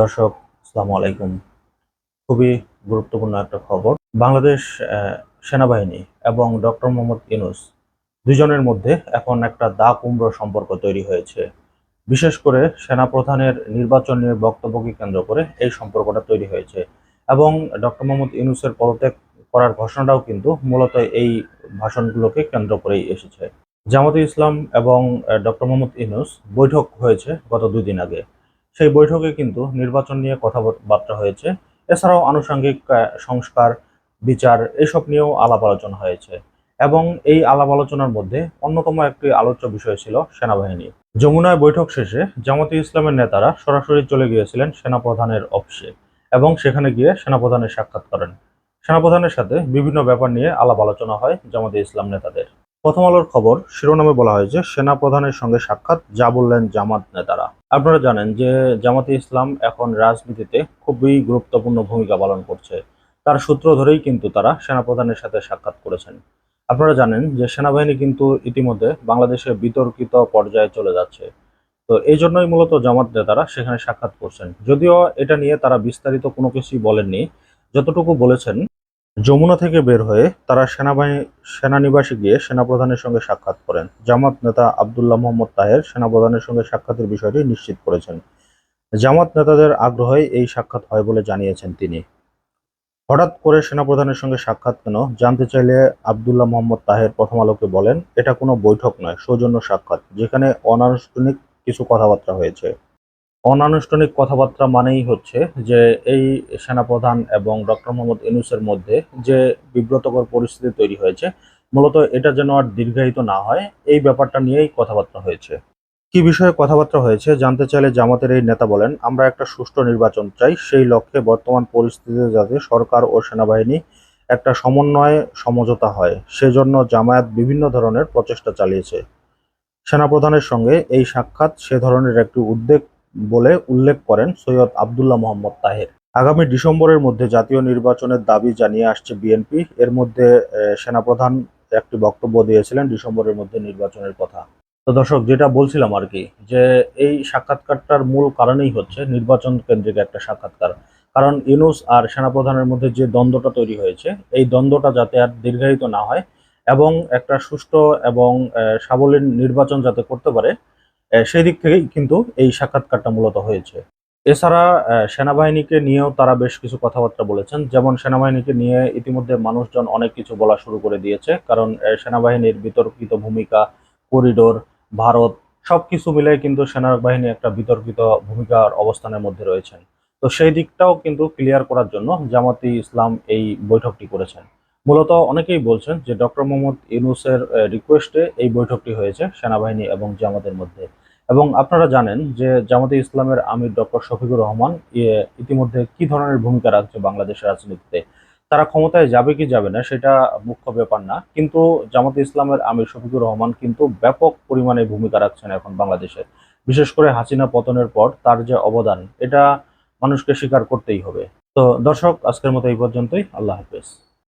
দর্শক, আসসালামু আলাইকুম। খুবই গুরুত্বপূর্ণ একটা খবর। বাংলাদেশ সেনাবাহিনী এবং ডক্টর মোহাম্মদ ইউনুস দুজনের মধ্যে এখন একটা দা কুমড়ো সম্পর্ক তৈরি হয়েছে। বিশেষ করে সেনাপ্রধানের নির্বাচন নিয়ে বক্তব্যকে কেন্দ্র করে এই সম্পর্কটা তৈরি হয়েছে এবং ডক্টর মোহাম্মদ ইউনুসের পদত্যাগ করার ঘোষণাটাও কিন্তু মূলত এই ভাষণগুলোকে কেন্দ্র করেই এসেছে। জামাতে ইসলাম এবং ডক্টর মোহাম্মদ ইউনুস বৈঠক হয়েছে গত দুই দিন আগে। সেই বৈঠকে কিন্তু নির্বাচন নিয়ে কথাবার্তা হয়েছে। এছাড়াও আনুষঙ্গিক সংস্কার, বিচার এসব নিয়েও আলাপ আলোচনা হয়েছে এবং এই আলাপ আলোচনার মধ্যে অন্যতম একটি আলোচ্য বিষয় ছিল সেনাবাহিনী। যমুনায় বৈঠক শেষে জামাতে ইসলামের নেতারা সরাসরি চলে গিয়েছিলেন সেনাপ্রধানের অফিসে এবং সেখানে গিয়ে সেনাপ্রধানের সাক্ষাৎ করেন। সেনাপ্রধানের সাথে বিভিন্ন ব্যাপার নিয়ে আলাপ আলোচনা হয় জামাতে ইসলাম নেতাদের। প্রথম আলোর খবর শিরোনামে বলা হয়েছে সেনা প্রধানের সঙ্গে সাক্ষাৎ যা বললেন জামাত নেতারা। আপনারা জানেন যে জামাতে ইসলাম এখন রাজনীতিতে খুবই গুরুত্বপূর্ণ ভূমিকা পালন করছে। তার সূত্র ধরেই কিন্তু তারা সেনাপ্রধানের সাথে সাক্ষাৎ করেছেন। আপনারা জানেন যে সেনাবাহিনী কিন্তু ইতিমধ্যে বাংলাদেশে বিতর্কিত পর্যায়ে চলে যাচ্ছে। তো এই জন্যই মূলত জামাত নেতারা সেখানে সাক্ষাৎ করছেন। যদিও এটা নিয়ে তারা বিস্তারিত কোনো কিছুই বলেননি। যতটুকু বলেছেন যমুনা থেকে বের হয়ে তারা সেনাবাহিনী, সেনানিবাসে গিয়ে সেনাপ্রধানের সঙ্গে সাক্ষাৎ করেন। জামাত নেতা আবদুল্লাহ মোহাম্মদ তাহের সেনাপ্রধানের সঙ্গে সাক্ষাতের বিষয়টি নিশ্চিত করেছেন। জামাত নেতাদের আগ্রহে এই সাক্ষাৎ হয় বলে জানিয়েছেন তিনি। হঠাৎ করে সেনাপ্রধানের সঙ্গে সাক্ষাৎ কেন? জানতে চাইলে আবদুল্লাহ মোহাম্মদ তাহের প্রথম আলোকে বলেন, এটা কোনো বৈঠক নয়, সৌজন্য সাক্ষাৎ, যেখানে অনানুষ্ঠানিক কিছু কথাবার্তা হয়েছে। অনানুষ্ঠানিক কথাবার্তা মানেই হচ্ছে যে এই সেনাপ্রধান এবং ডক্টর মোহাম্মদ ইউনুসের মধ্যে যে বিব্রতকর পরিস্থিতি তৈরি হয়েছে, মূলত এটা যেন আর দীর্ঘায়িত না হয়, এই ব্যাপারটা নিয়েই কথাবার্তা হয়েছে। কি বিষয়ে কথাবার্তা হয়েছে জানতে চাইলে জামাতের এই নেতা বলেন, আমরা একটা সুষ্ঠু নির্বাচন চাই, সেই লক্ষ্যে বর্তমান পরিস্থিতিতে যাতে সরকার ও সেনাবাহিনী একটা সমন্বয়ে সমঝোতা হয়। সেজন্য জামায়াত বিভিন্ন ধরনের প্রচেষ্টা চালিয়েছে। সেনাপ্রধানের সঙ্গে এই সাক্ষাৎ সে ধরনের একটি উদ্বেগ বলে উল্লেখ করেন সৈয়দ আবদুল্লাহ মোহাম্মদ তাহের। আগামী ডিসেম্বরের মধ্যে জাতীয় নির্বাচনের দাবি জানিয়ে আসছে বিএনপি। এর মধ্যে সেনাপ্রধান একটি বক্তব্য দিয়েছিলেন ডিসেম্বরের মধ্যে নির্বাচনের কথা। তো দর্শক, যেটা বলছিলাম আর কি, যে এই সাক্ষাৎকারটার মূল কারণেই হচ্ছে নির্বাচন কেন্দ্রিক একটা সাক্ষাৎকার। কারণ ইউনুস আর সেনাপ্রধানের মধ্যে যে দ্বন্দ্বটা তৈরি হয়েছে, এই দ্বন্দ্বটা যাতে আর দীর্ঘায়িত না হয় এবং একটা সুষ্ঠু এবং সাবলীল নির্বাচন যাতে করতে পারে সেই দিক থেকেই কিন্তু এই সাক্ষাৎকারটা মূলত হয়েছে। এছাড়া সেনাবাহিনীকে নিয়েও তারা বেশ কিছু কথাবার্তা বলেছেন। যেমন সেনাবাহিনীকে নিয়ে ইতিমধ্যে মানুষজন অনেক কিছু বলা শুরু করে দিয়েছে। কারণ সেনাবাহিনীর বিতর্কিত ভূমিকা, করিডোর, ভারত সবকিছু মিলে কিন্তু সেনাবাহিনী একটা বিতর্কিত ভূমিকার অবস্থানের মধ্যে রয়েছেন। তো সেই দিকটাও কিন্তু ক্লিয়ার করার জন্য জামাতি ইসলাম এই বৈঠকটি করেছেন। মূলত অনেকেই বলছেন যে ডক্টর মোহাম্মদ ইউনুসের রিকোয়েস্টে এই বৈঠকটি হয়েছে, সেনাবাহিনী এবং জামাতের মধ্যে। এবং আপনারা জানেন যে জামাতে ইসলামের আমির ডক্টর শফিকুর রহমান ইতিমধ্যে কি ধরনের ভূমিকা রাখছে বাংলাদেশের রাজনীতিতে? তারা ক্ষমতায় যাবে কি যাবে না, সেটা মুখ্য ব্যাপার না। কিন্তু জামাতে ইসলামের আমির শফিকুর রহমান কিন্তু ব্যাপক পরিমাণে ভূমিকা রাখছেন এখন বাংলাদেশে। বিশেষ করে হাসিনা পতনের পর তার যে অবদান, এটা মানুষকে স্বীকার করতেই হবে। তো দর্শক, আজকের মতো এই পর্যন্তই। আল্লাহ হাফেজ।